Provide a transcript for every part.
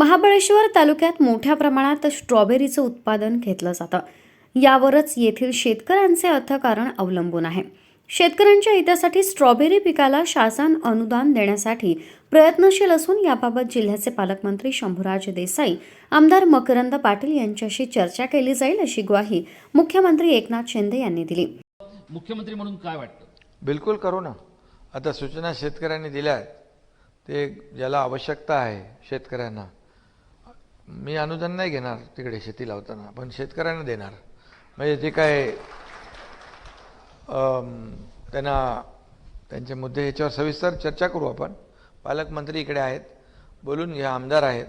महाबळेश्वर तालुक्यात मोठ्या प्रमाणात स्ट्रॉबेरीचं उत्पादन घेतलं जातं. यावरच येथील शेतकऱ्यांचे अर्थकारण अवलंबून आहे. शेतकऱ्यांच्या हितासाठी स्ट्रॉबेरी पिकाला शासन अनुदान देण्यासाठी प्रयत्नशील असून याबाबत जिल्ह्याचे पालकमंत्री शंभूराज देसाई आमदार मकरंद पाटील यांच्याशी चर्चा केली जाईल अशी ग्वाही मुख्यमंत्री एकनाथ शिंदे यांनी दिली. मुख्यमंत्री म्हणून काय वाटतं? बिलकुल करू ना. आता सूचना शेतकऱ्यांनी दिल्या आहेत. ते ज्याला आवश्यकता आहे शेतकऱ्यांना मी अनुदान नाही घेणार तिकडे शेती लावताना पण शेतकऱ्यांना देणार. म्हणजे जे काय त्यांना त्यांचे मुद्दे ह्याच्यावर सविस्तर चर्चा करू आपण. पालकमंत्री इकडे आहेत बोलून घ्या आमदार आहेत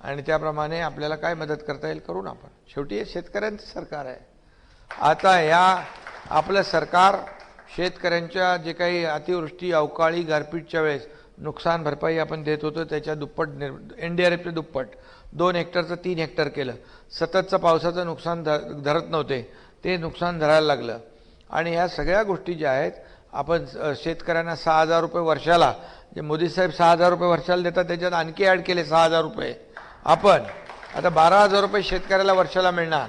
आणि त्याप्रमाणे आपल्याला काय मदत करता येईल करू ना आपण. शेवटी हे शेतकऱ्यांचं सरकार आहे. आता या आपलं सरकार शेतकऱ्यांच्या जे काही अतिवृष्टी अवकाळी गारपीटच्या वेळेस नुकसान भरपाई आपण देत होतो त्याच्या दुप्पट निर एन डी आर एफचे दुप्पट. दोन हेक्टरचं तीन हेक्टर केलं. सततचं पावसाचं नुकसान ध धरत नव्हते. ते नुकसान धरायला लागलं. आणि ह्या सगळ्या गोष्टी ज्या आहेत आपण शेतकऱ्यांना सहा हजार रुपये वर्षाला जे मोदी साहेब सहा हजार रुपये वर्षाला देतात त्याच्यात आणखी ॲड केले सहा हजार रुपये. आपण आता बारा हजार रुपये शेतकऱ्याला वर्षाला मिळणार.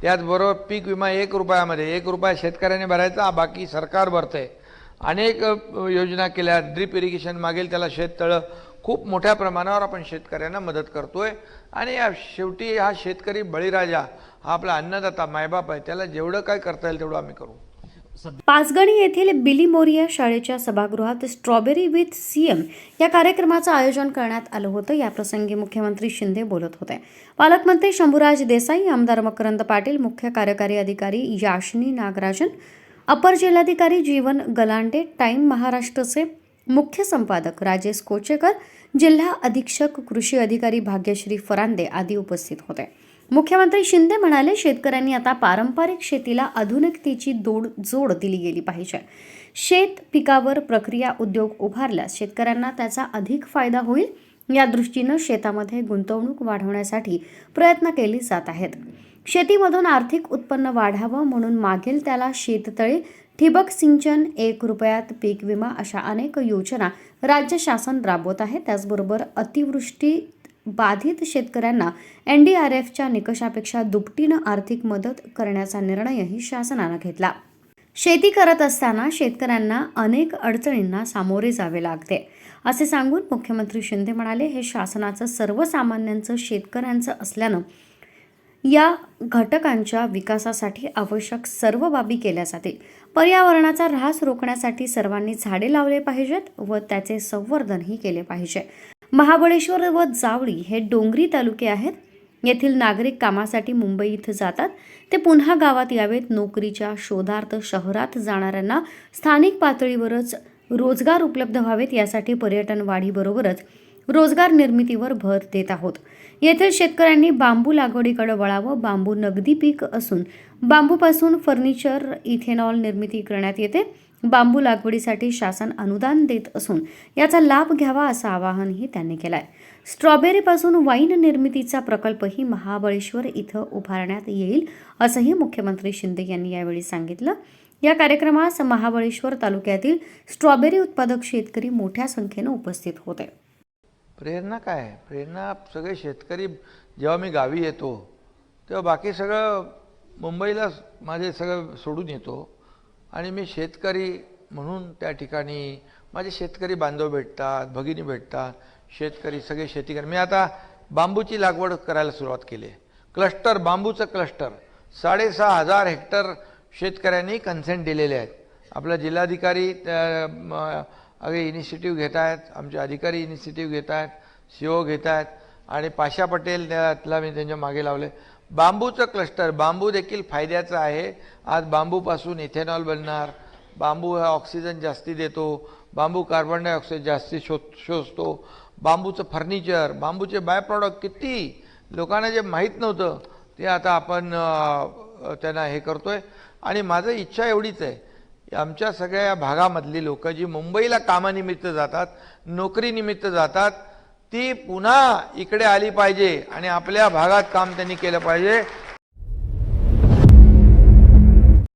त्याचबरोबर पीक विमा एक रुपयामध्ये एक रुपया शेतकऱ्याने भरायचा बाकी सरकार भरतंय. अनेक योजना केल्या. ड्रीप इरिगेशन मागेल त्याला शेततळं. खूप मोठ्या प्रमाणावर आपण शेतकऱ्यांना मदत करतोय. आणि या शेवटी हा शेतकरी बळीराजा हा आपला अन्नदाता मायबाप आहे. त्याला जेवढं काय करता येईल तेवढं आम्ही करू. पाचगणी येथील बिली मोरिया शाळेच्या सभागृहात स्ट्रॉबेरी विथ सीएम या कार्यक्रमाचं आयोजन करण्यात आलं होतं. याप्रसंगी मुख्यमंत्री शिंदे बोलत होते. पालकमंत्री शंभूराज देसाई आमदार मकरंद पाटील मुख्य कार्यकारी अधिकारी याशिनी नागराजन अपर जिल्हाधिकारी जीवन गलांडे टाइम महाराष्ट्रचे मुख्य संपादक राजेश कोचेकर जिल्हा अधीक्षक कृषी अधिकारी भाग्यश्री फरांदे आदी उपस्थित होते. मुख्यमंत्री शिंदे म्हणाले शेतकऱ्यांनी आता पारंपरिक शेतीला आधुनिकतेची दोड जोड दिली गेली पाहिजे. शेत पिकावर प्रक्रिया उद्योग उभारल्यास शेतकऱ्यांना त्याचा अधिक फायदा होईल. या दृष्टीनं शेतामध्ये गुंतवणूक वाढवण्यासाठी प्रयत्न केले जात आहेत. शेतीमधून आर्थिक उत्पन्न वाढावं म्हणून मागेल त्याला शेततळे ठिबक सिंचन एक रुपयात पीक विमा अशा अनेक योजना राज्य शासन राबवत आहे. त्याचबरोबर अतिवृष्टी बाधित शेतकऱ्यांना एन डी आर एफच्या निकषापेक्षा दुपटीनं आर्थिक मदत करण्याचा निर्णयही शासनानं घेतला. शेती करत असताना शेतकऱ्यांना अनेक अडचणींना सामोरे जावे लागते. असे सांगून मुख्यमंत्री शिंदे म्हणाले हे शासनाचं सर्वसामान्यांचं शेतकऱ्यांचं असल्यानं या घटकांच्या विकासासाठी आवश्यक सर्व बाबी केल्या जातील. पर्यावरणाचा ऱ्हास रोखण्यासाठी सर्वांनी झाडे लावले पाहिजेत व त्याचे संवर्धनही केले पाहिजे. महाबळेश्वर व जावळी हे डोंगरी तालुके आहेत. येथील नागरिक कामासाठी मुंबई इथं जातात. ते पुन्हा गावात यावेत. नोकरीच्या शोधार्थ शहरात जाणाऱ्यांना स्थानिक पातळीवरच रोजगार उपलब्ध व्हावेत यासाठी पर्यटन वाढीबरोबरच रोजगार निर्मितीवर भर देत आहोत. येथील शेतकऱ्यांनी बांबू लागवडीकडे वळावं बांबू नगदी पीक असून बांबूपासून फर्निचर इथेनॉल निर्मिती करण्यात येते. बांबू लागवडीसाठी शासन अनुदान देत असून याचा लाभ घ्यावा असं आवाहनही त्यांनी केलं आहे स्ट्रॉबेरीपासून वाईन निर्मितीचा प्रकल्पही महाबळेश्वर इथं उभारण्यात येईल असंही मुख्यमंत्री शिंदे यांनी यावेळी सांगितलं. या कार्यक्रमास महाबळेश्वर तालुक्यातील स्ट्रॉबेरी उत्पादक शेतकरी मोठ्या संख्येनं उपस्थित होते. प्रेरणा काय प्रेरणा सगळे शेतकरी जेव्हा मी गावी येतो तेव्हा बाकी सगळं मुंबईला माझे सगळं सोडून येतो. आणि मी शेतकरी म्हणून त्या ठिकाणी माझे शेतकरी बांधव भेटतात भगिनी भेटतात शेतकरी सगळे शेती कर मी आता बांबूची लागवड करायला सुरुवात केली. आहे क्लस्टर बांबूचं क्लस्टर. साडेसहा हजार हेक्टर शेतकऱ्यांनी कन्सेंट दिलेले आहेत. आपला जिल्हाधिकारी त्या, अगे इनिशिएटिव्ह घेत आहेत आमचे अधिकारी इनिशिएटिव्ह घेत आहेत सी ओ घेत आहेत आणि पाशा पटेल त्यातला मी त्यांच्या मागे लावले. बांबूचं क्लस्टर बांबू देखील फायद्याचं आहे. आज बांबूपासून इथेनॉल बनणार. बांबू हा ऑक्सिजन जास्ती देतो. बांबू कार्बन डायऑक्साईड जास्ती शो शोषतो बांबूचं फर्निचर बांबूचे बाय प्रॉडक्ट किती? लोकांना जे माहीत नव्हतं ते आता आपण त्यांना हे करतो आहे आणि माझं इच्छा एवढीच आहे आमच्या सगळ्या या भागामधली लोक जी मुंबईला कामानिमित्त जातात नोकरीनिमित्त जातात ती पुन्हा इकडे आली पाहिजे आणि आपल्या भागात काम त्यांनी केलं पाहिजे.